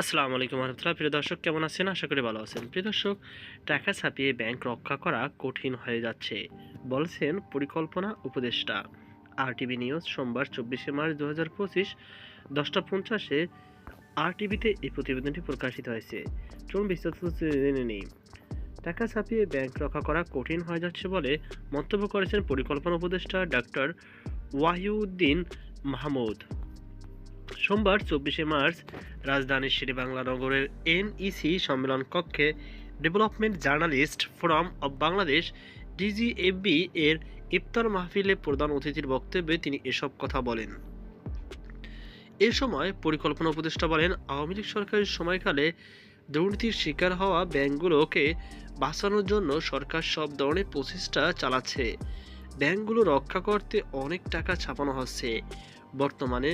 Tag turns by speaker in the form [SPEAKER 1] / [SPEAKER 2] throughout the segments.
[SPEAKER 1] আসসালামু আলাইকুম রহমতুল্লাহ। প্রিয় দর্শক, কেমন আছেন? আশা করি ভালো আছেন। প্রিয় দর্শক, টাকা ছাপিয়ে ব্যাংক রক্ষা করা কঠিন হয়ে যাচ্ছে, বলছেন পরিকল্পনা উপদেষ্টা। আরটিভি নিউজ সোমবার চব্বিশে মার্চ দু হাজার পঁচিশ, দশটা পঞ্চাশে আরটিভিতে এই প্রতিবেদনটি প্রকাশিত হয়েছে। চলুন বিস্তারিত জেনে নিই। টাকা ছাপিয়ে ব্যাংক রক্ষা করা কঠিন হয়ে যাচ্ছে বলে মন্তব্য করেছেন পরিকল্পনা উপদেষ্টা ডক্টর ওয়াহিউদ্দিন মাহমুদ। সোমবার, চব্বিশে মার্চ, রাজধানীর শেরেবাংলা নগরের এনইসি সম্মেলন কক্ষে development journalist forum of Bangladesh, DJFB এর ইফতার মাহফিলে প্রধান অতিথির বক্তব্যে তিনি এসব কথা বলেন। এ সময় পরিকল্পনা উপদেষ্টা বলেন, আওয়ামী লীগ সরকারের সময়কালে দুর্নীতির শিকার হওয়া ব্যাংকগুলোকে বাঁচানোর জন্য সরকার সব ধরনের প্রচেষ্টা চালাচ্ছে। ব্যাংকগুলো রক্ষা করতে অনেক টাকা ছাপানো হচ্ছে। বর্তমানে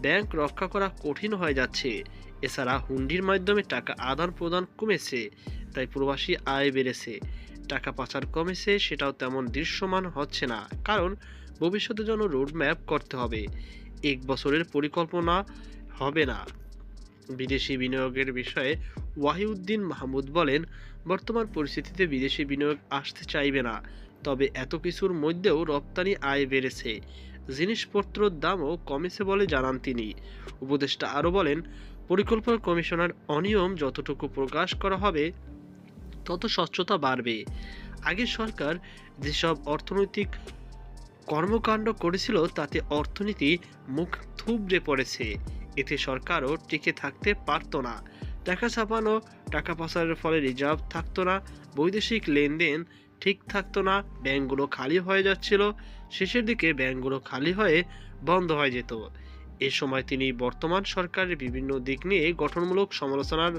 [SPEAKER 1] ব্যাংক রক্ষা করা কঠিন হয়ে যাচ্ছে। এছাড়া হুন্ডির মাধ্যমে টাকা আদান প্রদান কমেছে, তাই প্রবাসী আয় বেড়েছে। টাকা পাচার কমেছে সেটাও তেমন দৃশ্যমান হচ্ছে না, কারণ ভবিষ্যতের জন্য রোডম্যাপ করতে হবে। এক বছরের পরিকল্পনা হবে না। বিদেশি বিনিয়োগের বিষয়ে ওয়াহিউদ্দিন মাহমুদ বলেন, বর্তমান পরিস্থিতিতে বিদেশি বিনিয়োগ আসতে চাইবে না। তবে এত কিছুর মধ্যেও রপ্তানি আয় বেড়েছে। জিনিসপত্রর দামও কমেছে বলে জানান তিনি। উপদেষ্টা আরও বলেন, পরিকল্পনা কমিশনার অনিয়ম যতটুকু প্রকাশ করা হবে, তত স্বচ্ছতা বাড়বে। আগের সরকার যেসব অর্থনৈতিক কর্মকাণ্ড করেছিল, তাতে অর্থনীতি মুখ থুবড়ে পড়েছে। এতে সরকারও টিকে থাকতে পারতো না। টাকা ছাপানো, টাকা পাচারের ফলে রিজার্ভ থাকতো না। বৈদেশিক লেনদেন ঠিক থাকতো না, ব্যাংকগুলো খালি হয়ে যাচ্ছিল, শেষের দিকে ব্যাংকগুলো খালি হয়ে বন্ধ হয়ে যেত। এ সময় তিনি বর্তমান সরকারের বিভিন্ন দিক নিয়ে গঠনমূলক সমালোচনার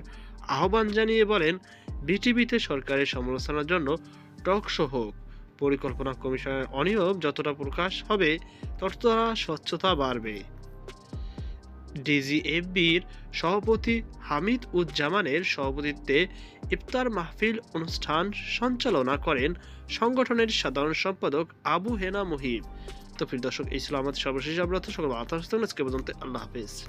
[SPEAKER 1] আহ্বান জানিয়ে বলেন, বিটিভিতে সরকারের সমালোচনার জন্য টক শো হোক, পরিকল্পনা কমিশনের অনিয়ম যতটা প্রকাশ হবে, ততটা স্বচ্ছতা বাড়বে। ডিজিএফবির সভাপতি হামিদ উজ্জামানের সভাপতিত্বে ইফতার মাহফিল অনুষ্ঠান সঞ্চালনা করেন সংগঠনের সাধারণ সম্পাদক আবু হেনা মুহিব তো প্রিয় দর্শক, এই ছিল আমাদের সর্বশেষ আমরা সকল আল্লাহ হাফিজ।